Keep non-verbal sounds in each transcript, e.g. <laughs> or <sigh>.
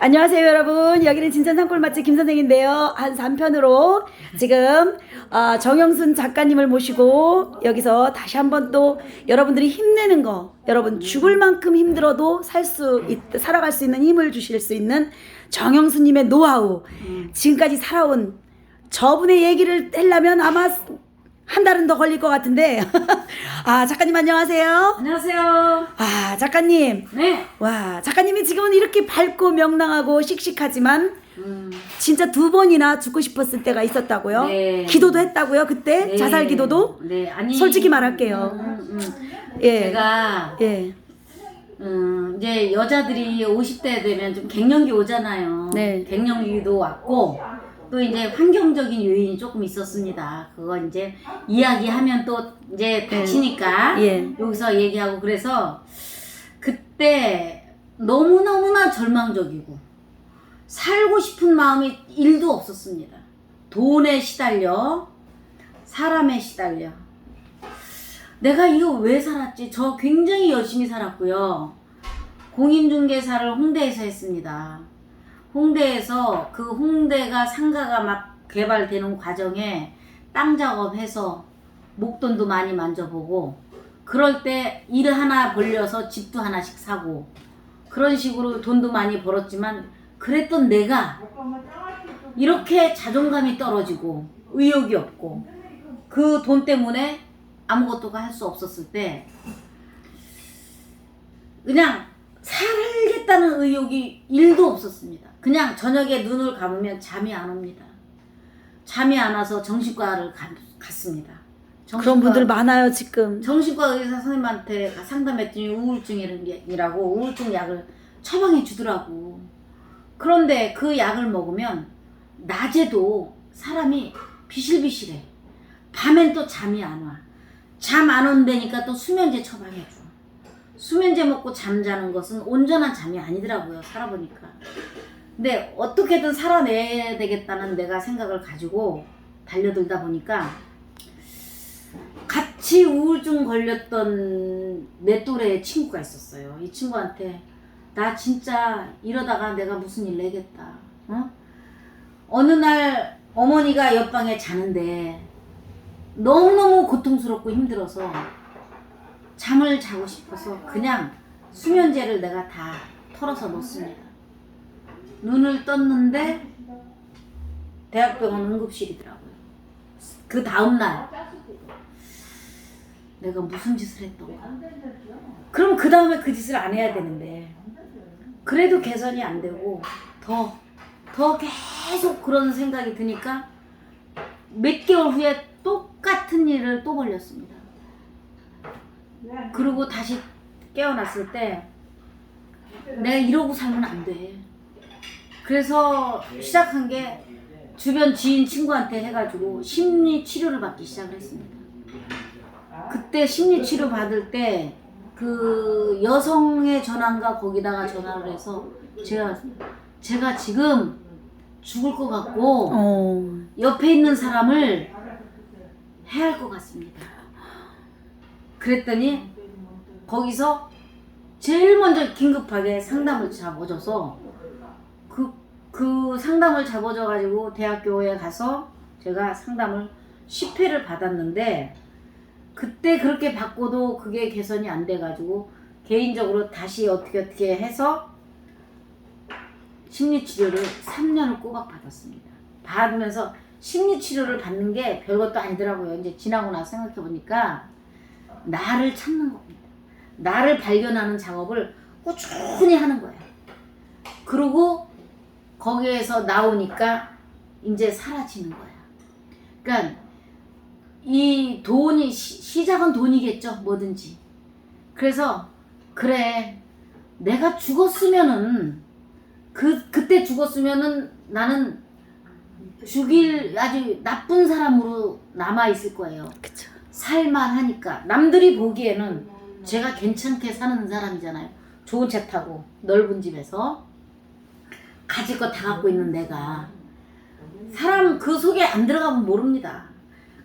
안녕하세요 여러분. 여기는 진천 산골 맛집 김선생인데요. 한 3편으로 지금 어, 정영순 작가님을 모시고 여기서 다시 한번 또 여러분들이 힘내는 거 여러분 죽을 만큼 힘들어도 살 수 살아갈 수 있는 힘을 주실 수 있는 정영순님의 노하우. 지금까지 살아온 저분의 얘기를 떼려면 아마 한 달은 더 걸릴 것 같은데 <laughs> 아 작가님 안녕하세요 안녕하세요. 아 작가님 네. 와 작가님이 지금은 이렇게 밝고 명랑하고 씩씩하지만 음, 진짜 두 번이나 죽고 싶었을 때가 있었다고요? 네. 기도도 했다고요 그때 네. 자살 기도도 네. 아니. 솔직히 말할게요. 음, 음. 예 제가 예. 음, 이제 여자들이 50대 되면 좀 갱년기 오잖아요. 네. 갱년기도 왔고 또 이제 환경적인 요인이 조금 있었습니다. 그거 이제 이야기하면 또 이제 다치니까 예. 여기서 얘기하고 그래서 그때 너무너무나 절망적이고 살고 싶은 마음이 일도 없었습니다. 돈에 시달려 사람에 시달려 내가 이거 왜 살았지? 저 굉장히 열심히 살았고요. 공인중개사를 홍대에서 했습니다. 홍대에서 그 홍대가 상가가 막 개발되는 과정에 땅 작업해서 목돈도 많이 만져보고 그럴 때 일 하나 벌려서 집도 하나씩 사고 그런 식으로 돈도 많이 벌었지만 그랬던 내가 이렇게 자존감이 떨어지고 의욕이 없고 그 돈 때문에 아무것도 할 수 없었을 때 그냥 살겠다는 의욕이 일도 없었습니다. 그냥 저녁에 눈을 감으면 잠이 안 옵니다. 잠이 안 와서 정신과를 가- 갔습니다. 그런 분들 많아요 지금 정신과 의사 선생님한테 상담했더니 우울증이라고 우울증 약을 처방해 주더라고. 그런데 그 약을 먹으면 낮에도 사람이 비실비실해. 밤엔 또 잠이 안 와. 잠 안 온다니까 또 수면제 처방해 줘. 수면제 먹고 잠자는 것은 온전한 잠이 아니더라고요. 살아보니까. 근데 어떻게든 살아내야 되겠다는 내가 생각을 가지고 달려들다 보니까 같이 우울증 걸렸던 내 또래 친구가 있었어요. 이 친구한테 나 진짜 이러다가 내가 무슨 일 내겠다. 어? 어느 날 어머니가 옆방에 자는데 너무너무 고통스럽고 힘들어서 잠을 자고 싶어서 그냥 수면제를 내가 다 털어서 놓습니다. 눈을 떴는데 대학병원 응급실이더라고요. 그 다음날 내가 무슨 짓을 했던가. 그럼 그 다음에 그 짓을 안 해야 되는데 그래도 개선이 안 되고 더, 더 계속 그런 생각이 드니까 몇 개월 후에 똑같은 일을 또 벌렸습니다. 그리고 다시 깨어났을 때 내가 이러고 살면 안 돼. 그래서 시작한 게 주변 지인 친구한테 해가지고 심리 치료를 받기 시작을 했습니다. 그때 심리 치료 받을 때 그 여성의 전화인가 거기다가 전화를 해서 제가 제가 지금 죽을 것 같고 어 옆에 있는 사람을 해야 할 것 같습니다. 그랬더니 거기서 제일 먼저 긴급하게 상담을 잡아줘서 그, 그 상담을 잡아줘가지고 대학교에 가서 제가 상담을 10회를 받았는데 그때 그렇게 받고도 그게 개선이 안 돼가지고 개인적으로 다시 어떻게 어떻게 해서 심리치료를 3년을 꼬박 받았습니다. 받으면서 심리치료를 받는 게 별것도 아니더라고요. 이제 지나고 나서 생각해보니까 나를 찾는 겁니다. 나를 발견하는 작업을 꾸준히 하는 거예요. 그리고 거기에서 나오니까 이제 사라지는 거야. 그러니까 이 돈이 시, 시작은 돈이겠죠. 뭐든지. 그래서 그래 내가 죽었으면은 그 그때 죽었으면은 나는 죽일 아주 나쁜 사람으로 남아 있을 거예요. 그쵸 살만하니까 남들이 보기에는 제가 괜찮게 사는 사람이잖아요. 좋은 차 타고 넓은 집에서 가질 거 다 갖고 있는 내가 사람 그 속에 안 들어가면 모릅니다.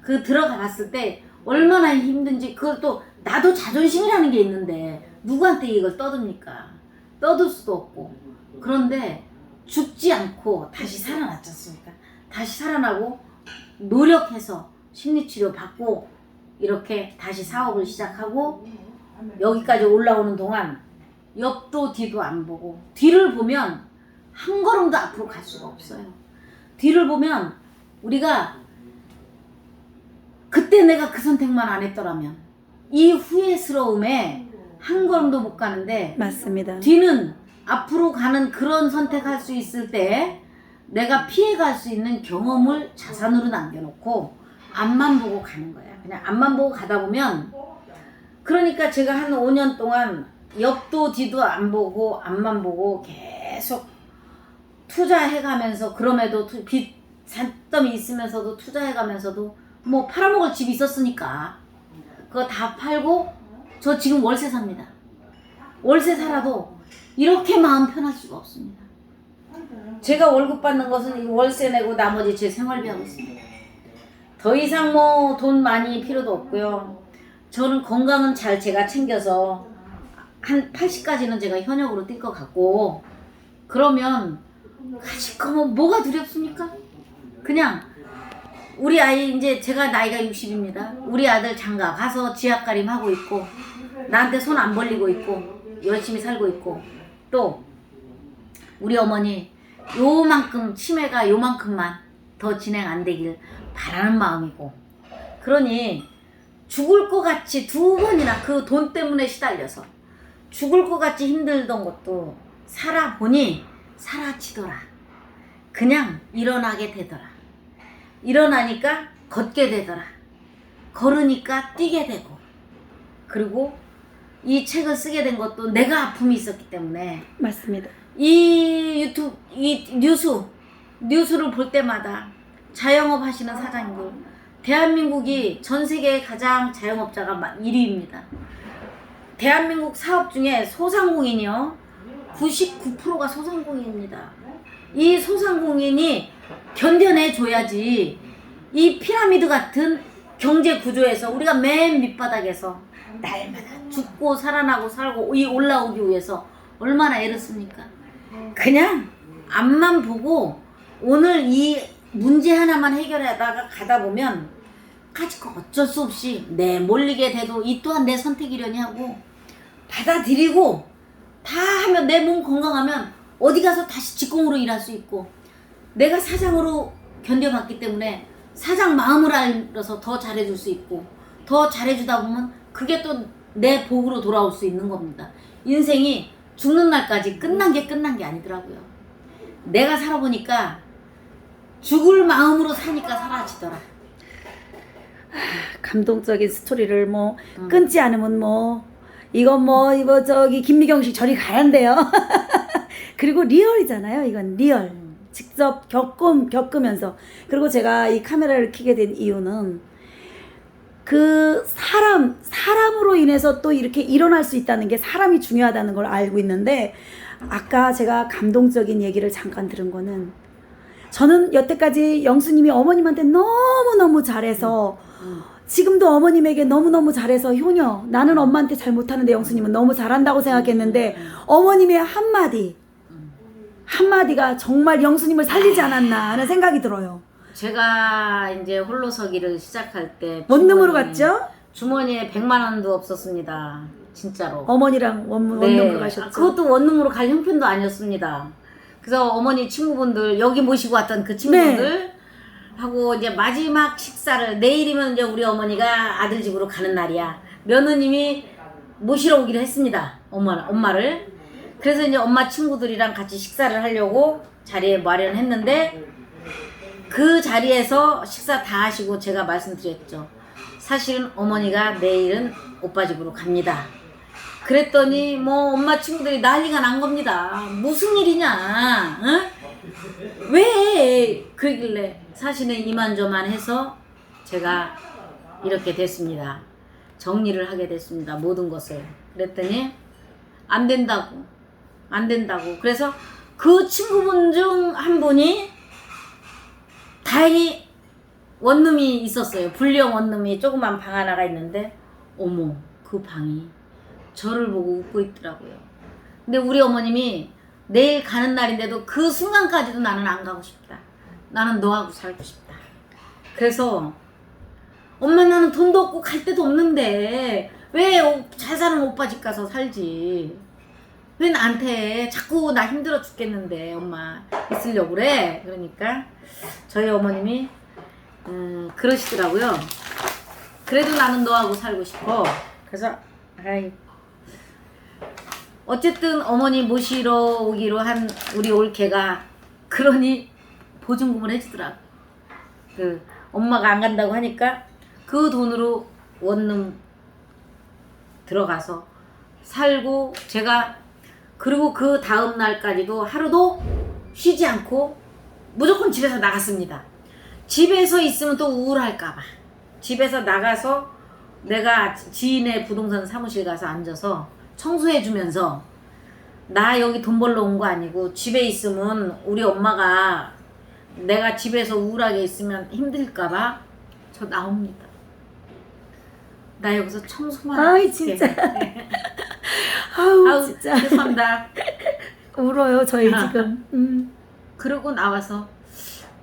그 들어가 봤을 때 얼마나 힘든지 그걸 또 나도 자존심이라는 게 있는데 누구한테 이걸 떠듭니까? 떠들 수도 없고 그런데 죽지 않고 다시 살아났지 않습니까? 다시 살아나고 노력해서 심리치료 받고 이렇게 다시 사업을 시작하고 여기까지 올라오는 동안 옆도 뒤도 안 보고 뒤를 보면 한 걸음도 앞으로 갈 수가 없어요. 뒤를 보면 우리가 그때 내가 그 선택만 안 했더라면 이 후회스러움에 한 걸음도 못 가는데 맞습니다. 뒤는 앞으로 가는 그런 선택할 수 있을 때 내가 피해갈 수 있는 경험을 자산으로 남겨놓고 앞만 보고 가는 거야. 그냥 앞만 보고 가다 보면 그러니까 제가 한 5년 동안 옆도 뒤도 안 보고 앞만 보고 계속 투자해가면서 그럼에도 투- 빚 산더미 있으면서도 투자해가면서도 뭐 팔아먹을 집이 있었으니까 그거 다 팔고 저 지금 월세 삽니다. 월세 살아도 이렇게 마음 편할 수가 없습니다. 제가 월급 받는 것은 이 월세 내고 나머지 제 생활비 하고 있습니다. 더 이상 뭐 돈 많이 필요도 없고요. 저는 건강은 잘 제가 챙겨서 한 80까지는 제가 현역으로 뛸 것 같고 그러면 가질 거면 뭐가 두렵습니까? 그냥 우리 아이 이제 제가 나이가 60입니다. 우리 아들 장가 가서 지하가림 하고 있고 나한테 손 안 벌리고 있고 열심히 살고 있고 또 우리 어머니 요만큼 치매가 요만큼만 더 진행 안 되길 바라는 마음이고 그러니 죽을 것 같이 두 번이나 그 돈 때문에 시달려서 죽을 것 같이 힘들던 것도 살아보니 사라지더라. 그냥 일어나게 되더라. 일어나니까 걷게 되더라. 걸으니까 뛰게 되고. 그리고 이 책을 쓰게 된 것도 내가 아픔이 있었기 때문에 맞습니다. 이 유튜브 이 뉴스 뉴스를 볼 때마다 자영업 하시는 사장님들 대한민국이 전 세계 가장 자영업자가 1위입니다. 대한민국 사업 중에 소상공인이요 99%가 소상공인입니다. 이 소상공인이 견뎌내 줘야지 이 피라미드 같은 경제 구조에서 우리가 맨 밑바닥에서 날마다 죽고 살아나고 살고 이 올라오기 위해서 얼마나 애를 씁니까? 그냥 앞만 보고 오늘 이 문제 하나만 해결하다가 가다 보면 가지 거 어쩔 수 없이 내 몰리게 돼도 이 또한 내 선택이려니 하고 받아들이고 다 하면 내 몸 건강하면 어디 가서 다시 직공으로 일할 수 있고 내가 사장으로 견뎌봤기 때문에 사장 마음을 알아서 더 잘해줄 수 있고 더 잘해주다 보면 그게 또 내 복으로 돌아올 수 있는 겁니다. 인생이 죽는 날까지 끝난 게 끝난 게 아니더라고요. 내가 살아보니까 죽을 마음으로 사니까 사라지더라. 감동적인 스토리를 뭐 음. 끊지 않으면 뭐 이건 뭐 이거 저기 김미경 씨 저리 가야한대요. <laughs> 그리고 리얼이잖아요. 이건 리얼. 직접 겪음 겪으면서 그리고 제가 이 카메라를 켜게 된 이유는 그 사람 사람으로 인해서 또 이렇게 일어날 수 있다는 게 사람이 중요하다는 걸 알고 있는데 아까 제가 감동적인 얘기를 잠깐 들은 거는 저는 여태까지 영수님이 어머님한테 너무너무 잘해서 지금도 어머님에게 너무너무 잘해서 효녀 나는 엄마한테 잘 못하는데 영수님은 너무 잘한다고 생각했는데 어머님의 한마디 한마디가 정말 영수님을 살리지 않았나 하는 생각이 들어요 제가 이제 홀로서기를 시작할 때 원룸으로 주머니에- 갔죠? 주머니에 100만 원도 없었습니다. 진짜로. 어머니랑 원, 네. 원룸으로 가셨죠 아, 그것도 원룸으로 갈 형편도 아니었습니다. 그래서 어머니 친구분들 여기 모시고 왔던 그 친구들 네. 하고 이제 마지막 식사를 내일이면 이제 우리 어머니가 아들 집으로 가는 날이야. 며느님이 모시러 오기로 했습니다. 엄마 엄마를. 그래서 이제 엄마 친구들이랑 같이 식사를 하려고 자리에 마련했는데 그 자리에서 식사 다 하시고 제가 말씀드렸죠. 사실은 어머니가 내일은 오빠 집으로 갑니다. 그랬더니 뭐 엄마 친구들이 난리가 난 겁니다. 무슨 일이냐? 응? 왜 그러길래 사실은 이만저만 해서 제가 이렇게 됐습니다. 정리를 하게 됐습니다. 모든 것을. 그랬더니 안 된다고. 안 된다고. 그래서 그 친구분 중 한 분이 다행히 원룸이 있었어요. 불량 원룸이 조그만 방 하나가 있는데 어머 그 방이 저를 보고 웃고 있더라고요. 근데 우리 어머님이 내일 가는 날인데도 그 순간까지도 나는 안 가고 싶다. 나는 너하고 살고 싶다. 그래서 엄마 나는 돈도 없고 갈 데도 없는데 왜 잘 사는 오빠 집 가서 살지? 왜 나한테 자꾸 나 힘들어 죽겠는데 엄마 있으려고 그래? 그러니까 저희 어머님이 음 그러시더라고요. 그래도 나는 너하고 살고 싶어. 그래서 아이 어쨌든 어머니 모시러 오기로 한 우리 올케가 그러니 보증금을 해주더라고. 그 엄마가 안 간다고 하니까 그 돈으로 원룸 들어가서 살고 제가 그리고 그 다음 날까지도 하루도 쉬지 않고 무조건 집에서 나갔습니다. 집에서 있으면 또 우울할까봐 집에서 나가서 내가 지인의 부동산 사무실 가서 앉아서 청소해주면서 나 여기 돈 벌러 온 거 아니고 집에 있으면 우리 엄마가 내가 집에서 우울하게 있으면 힘들까봐 저 나옵니다. 나 여기서 청소만 아이. 진짜. <laughs> 아우, 아우 진짜 죄송합니다. <laughs> 울어요 저희 아. 지금. 음. 그러고 나와서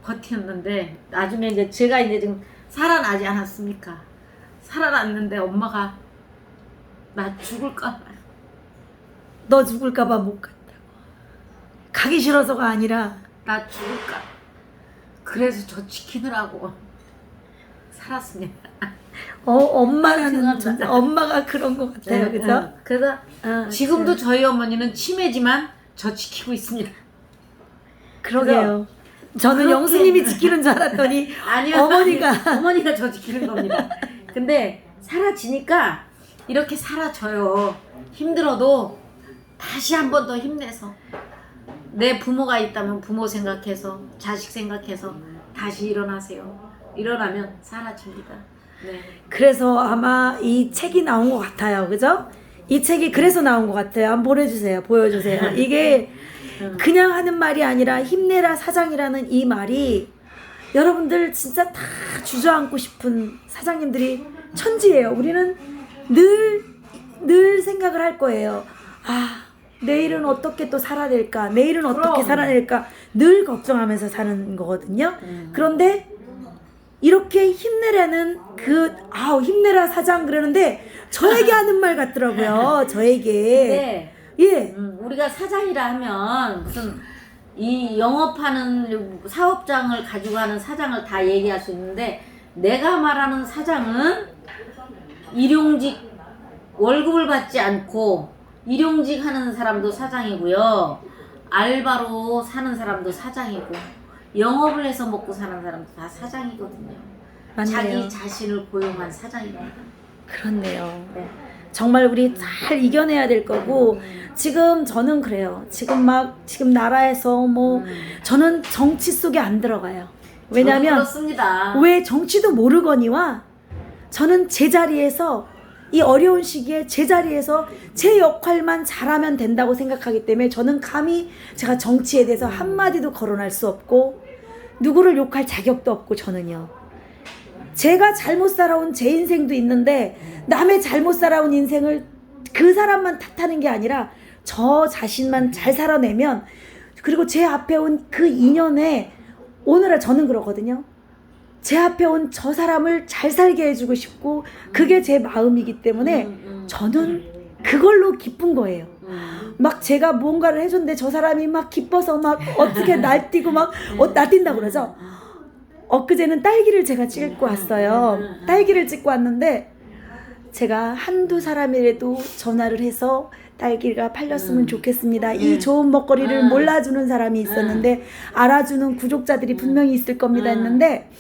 버텼는데 나중에 이제 제가 이제 지금 살아나지 않았습니까? 살아났는데 엄마가 나 죽을까 봐. 너 죽을까봐 못 간다고. 가기 싫어서가 아니라 나 죽을까. 그래서 저 지키느라고 살았습니다. 어 엄마라는 죄송합니다. 존재, 엄마가 그런 것 같아요, 그죠? 응. 그래서 아, 지금도 진짜. 저희 어머니는 치매지만 저 지키고 있습니다. 그러게요. 저는 그렇게- 영수님이 지키는 줄 알았더니 <laughs> 아니요. 어머니가. <laughs> 어머니가 저 지키는 겁니다. 근데 사라지니까 이렇게 사라져요. 힘들어도 다시 한 번 더 힘내서 내 부모가 있다면 부모 생각해서 자식 생각해서 다시 일어나세요. 일어나면 사라집니다. 네. 그래서 아마 이 책이 나온 것 같아요, 그죠? 이 책이 그래서 나온 것 같아요. 한번 보내주세요, 보여주세요. <laughs> 이게 그냥 하는 말이 아니라 힘내라 사장이라는 이 말이 여러분들 진짜 다 주저앉고 싶은 사장님들이 천지예요. 우리는 늘, 늘 생각을 할 거예요. 아, 내일은 어떻게 또 살아낼까? 내일은 어떻게 그럼. 살아낼까? 늘 걱정하면서 사는 거거든요. 음. 그런데 이렇게 힘내라는 그 아우 힘내라 사장 그러는데 저에게 <laughs> 하는 말 같더라고요. 저에게. 네. 예. 음, 우리가 사장이라 하면 무슨 이 영업하는 사업장을 가지고 하는 사장을 다 얘기할 수 있는데 내가 말하는 사장은 일용직 월급을 받지 않고 일용직 하는 사람도 사장이고요. 알바로 사는 사람도 사장이고 영업을 해서 먹고 사는 사람도 다 사장이거든요. 맞네요. 자기 자신을 고용한 사장입니다. 그렇네요. 네. 정말 우리 잘 이겨내야 될 거고 지금 저는 그래요. 지금 막 지금 나라에서 뭐 음. 저는 정치 속에 안 들어가요. 왜냐면. 왜 정치도 모르거니와 저는 제자리에서 이 어려운 시기에 제자리에서 제 역할만 잘하면 된다고 생각하기 때문에 저는 감히 제가 정치에 대해서 한마디도 거론할 수 없고 누구를 욕할 자격도 없고 저는요. 제가 잘못 살아온 제 인생도 있는데 남의 잘못 살아온 인생을 그 사람만 탓하는 게 아니라 저 자신만 잘 살아내면 그리고 제 앞에 온 그 인연에 오늘은 저는 그러거든요. 제 앞에 온 저 사람을 잘 살게 해주고 싶고 그게 제 마음이기 때문에 음, 음. 저는 그걸로 기쁜 거예요. 음. 막 제가 뭔가를 해줬는데 저 사람이 막 기뻐서 막 어떻게 날뛰고 막 어, 날뛴다고 그러죠. 엊그제는 딸기를 제가 찍고 왔어요. 딸기를 찍고 왔는데 제가 한두 사람이라도 전화를 해서 딸기가 팔렸으면 음. 좋겠습니다. 이 음. 좋은 먹거리를 음. 몰라주는 사람이 있었는데 알아주는 구독자들이 분명히 있을 겁니다 음. 했는데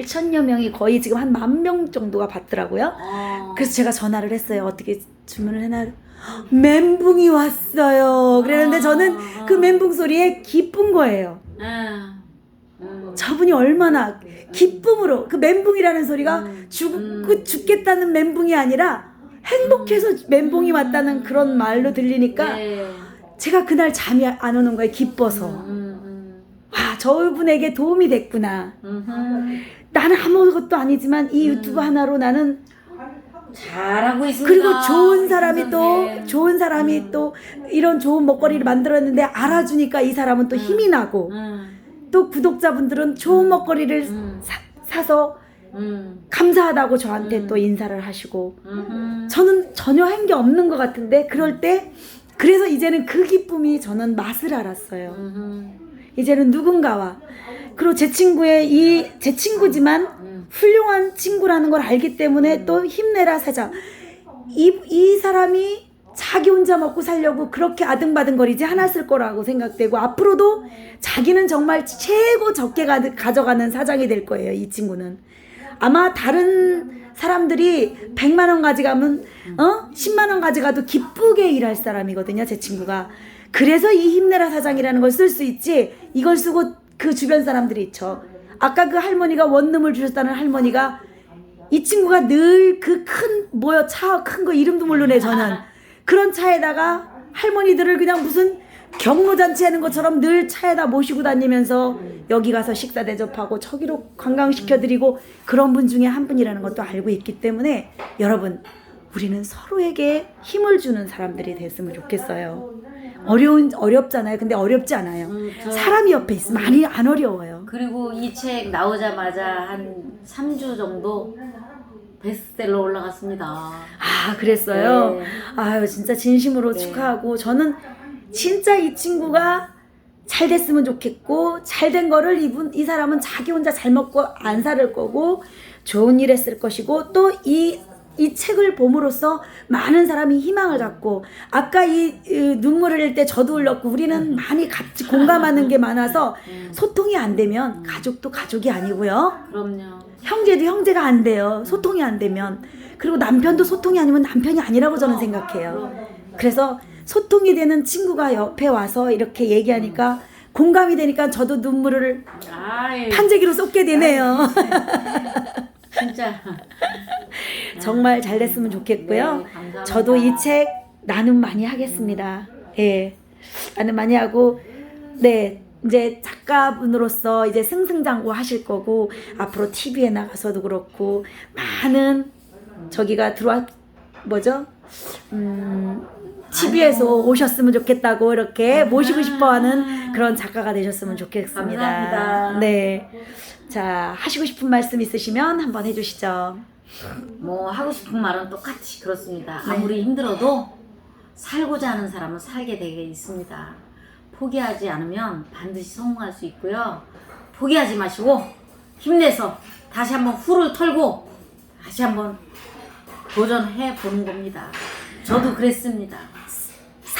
8천여 명이 거의 지금 한 만 명 정도가 봤더라고요. 어. 그래서 제가 전화를 했어요. 어떻게 주문을 해놔? 멘붕이 왔어요. 그랬는데 저는 그 멘붕 소리에 기쁜 거예요. 음. 음. 저분이 얼마나 기쁨으로 그 멘붕이라는 소리가 음. 죽고 죽겠다는 멘붕이 아니라 행복해서 멘붕이 왔다는 그런 말로 들리니까 네. 제가 그날 잠이 안 오는 거예요. 기뻐서. 음, 와, 저분에게 도움이 됐구나. 음, 음. 나는 아무것도 아니지만 이 유튜브 하나로 나는 잘하고 있습니다. 그리고 좋은 사람이 또 선생님. 좋은 사람이 음. 또 이런 좋은 먹거리를 만들었는데 알아주니까 이 사람은 또 힘이 나고 음, 또 구독자분들은 좋은 먹거리를 음, 사, 사서 음, 감사하다고 저한테 음. 또 인사를 하시고 음, 저는 전혀 한 게 없는 것 같은데 그럴 때 그래서 이제는 그 기쁨이 저는 맛을 알았어요. 음, 이제는 누군가와. 그리고 제 친구의 이 제 친구지만 음, 훌륭한 친구라는 걸 알기 때문에 또 힘내라 사장 이, 이 사람이 자기 혼자 먹고 살려고 그렇게 아등바등거리지 않았을 거라고 생각되고 앞으로도 자기는 정말 최고 적게 가, 가져가는 사장이 될 거예요 이 친구는. 아마 다른 사람들이 100만 원 가져가면 어? 10만 원 가져가도 기쁘게 일할 사람이거든요 제 친구가 그래서 이 힘내라 사장이라는 걸 쓸 수 있지? 이걸 쓰고 그 주변 사람들이 있죠 아까 그 할머니가 원룸을 주셨다는 할머니가 이 친구가 늘 그 큰 뭐야 차 큰 거 이름도 모르네 저는. 그런 차에다가 할머니들을 그냥 무슨 경로잔치 하는 것처럼 늘 차에다 모시고 다니면서 여기 가서 식사 대접하고 저기로 관광시켜드리고 그런 분 중에 한 분이라는 것도 알고 있기 때문에 여러분 우리는 서로에게 힘을 주는 사람들이 됐으면 좋겠어요. 어려운 어렵잖아요. 근데 어렵지 않아요. 음, 저- 사람이 옆에 있으면 많이 안 어려워요. 그리고 이 책 나오자마자 한 3주 정도 베스트셀러 올라갔습니다. 아 그랬어요. 네. 아유 진짜 진심으로 네. 축하하고 저는 진짜 이 친구가 잘 됐으면 좋겠고 잘 된 거를 이분 이 사람은 자기 혼자 잘 먹고 안 살을 거고 좋은 일 했을 것이고 또 이 이 책을 봄으로써 많은 사람이 희망을 갖고 아까 이, 이 눈물을 흘릴 때 저도 흘렸고 우리는 많이 같이 공감하는 게 많아서 <laughs> 소통이 안 되면 가족도 가족이 아니고요. 그럼요. 형제도 형제가 안 돼요. 소통이 안 되면. 그리고 남편도 소통이 아니면 남편이 아니라고 저는 생각해요. 그래서 소통이 되는 친구가 옆에 와서 이렇게 얘기하니까 공감이 되니까 저도 눈물을 아이, 판재기로 쏟게 되네요. <laughs> 진짜. <laughs> 정말 잘 됐으면 좋겠고요. 네. 저도 이 책 나눔 많이 하겠습니다. 예. 나눔 많이 하고, 네. 이제 작가분으로서 이제 승승장구 하실 거고, 앞으로 TV에 나가서도 그렇고, 많은 저기가 들어와, 뭐죠? 음, TV에서. 오셨으면 좋겠다고 이렇게 모시고 싶어 아. 하는 그런 작가가 되셨으면 좋겠습니다. 감사합니다. 네. 자, 하시고 싶은 말씀 있으시면 한번 해주시죠. 뭐 하고 싶은 말은 똑같이 그렇습니다. 네. 아무리 힘들어도 살고자 하는 사람은 살게 되게 있습니다. 포기하지 않으면 반드시 성공할 수 있고요. 포기하지 마시고 힘내서 다시 한번 후를 털고 다시 한번 도전해 보는 겁니다. 저도 그랬습니다.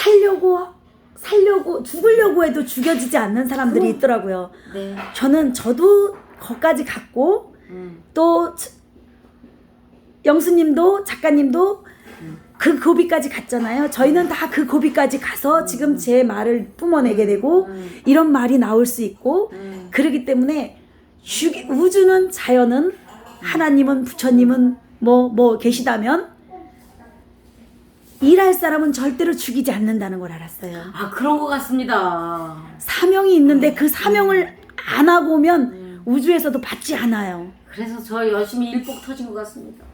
살려고 살려고 죽으려고 해도 죽여지지 않는 사람들이 그럼. 있더라고요. 네. 저는 저도 거기까지 갔고 음, 또 치- 영수님도 작가님도 그 고비까지 갔잖아요. 저희는 다 그 고비까지 가서 지금 제 말을 뿜어내게 되고 음, 이런 말이 나올 수 있고 음. 그러기 때문에 주- 우주는 자연은 하나님은 부처님은 뭐뭐 계시다면 일할 사람은 절대로 죽이지 않는다는 걸 알았어요. 아 그런 것 같습니다. 사명이 있는데 그 사명을 안 하고 오면 음. 우주에서도 받지 않아요. 그래서 저 열심히 일복 터진 것 같습니다.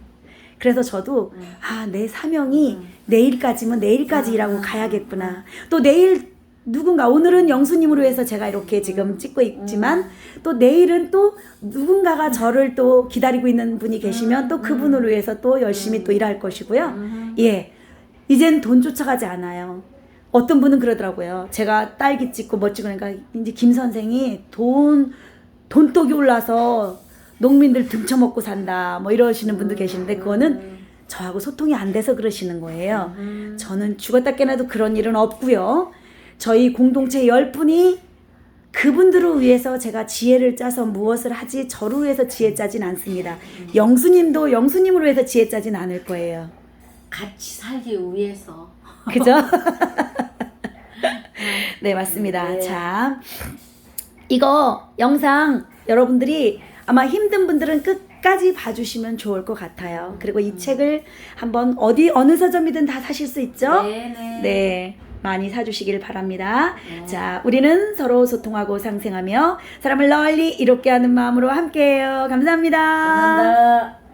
그래서 저도 음. 아내 사명이 음. 내일까지면 내일까지 음. 일하고 가야겠구나. 또 내일 누군가 오늘은 영수님으로 해서 제가 이렇게 지금 찍고 있지만 음. 또 내일은 또 누군가가 저를 또 기다리고 있는 분이 계시면 또 그분을 위해서 또 열심히 또 일할 것이고요. 음. 예. 이젠 돈 쫓아가지 않아요. 어떤 분은 그러더라고요. 제가 딸기 찍고 뭐 찍고 그러니까 이제 김 선생이 돈 돈독이 올라서 농민들 등쳐먹고 산다 뭐 이러시는 분도 계시는데 그거는 저하고 소통이 안 돼서 그러시는 거예요. 음. 저는 죽었다 깨나도 그런 일은 없고요. 저희 공동체 열 분이 그분들을 위해서 제가 지혜를 짜서 무엇을 하지 저를 위해서 지혜 짜진 않습니다. 영수님도 영수님을 위해서 지혜 짜진 않을 거예요. 같이 살기 위해서. 그죠? <laughs> 네, 맞습니다. 네. 자, 이거 영상 여러분들이 아마 힘든 분들은 끝까지 봐주시면 좋을 것 같아요. 그리고 이 책을 한번 어디, 어느 서점이든 다 사실 수 있죠? 네네. 네. 많이 사주시길 바랍니다. 네. 자, 우리는 서로 소통하고 상생하며 사람을 널리 이롭게 하는 마음으로 함께해요. 감사합니다. 감사합니다.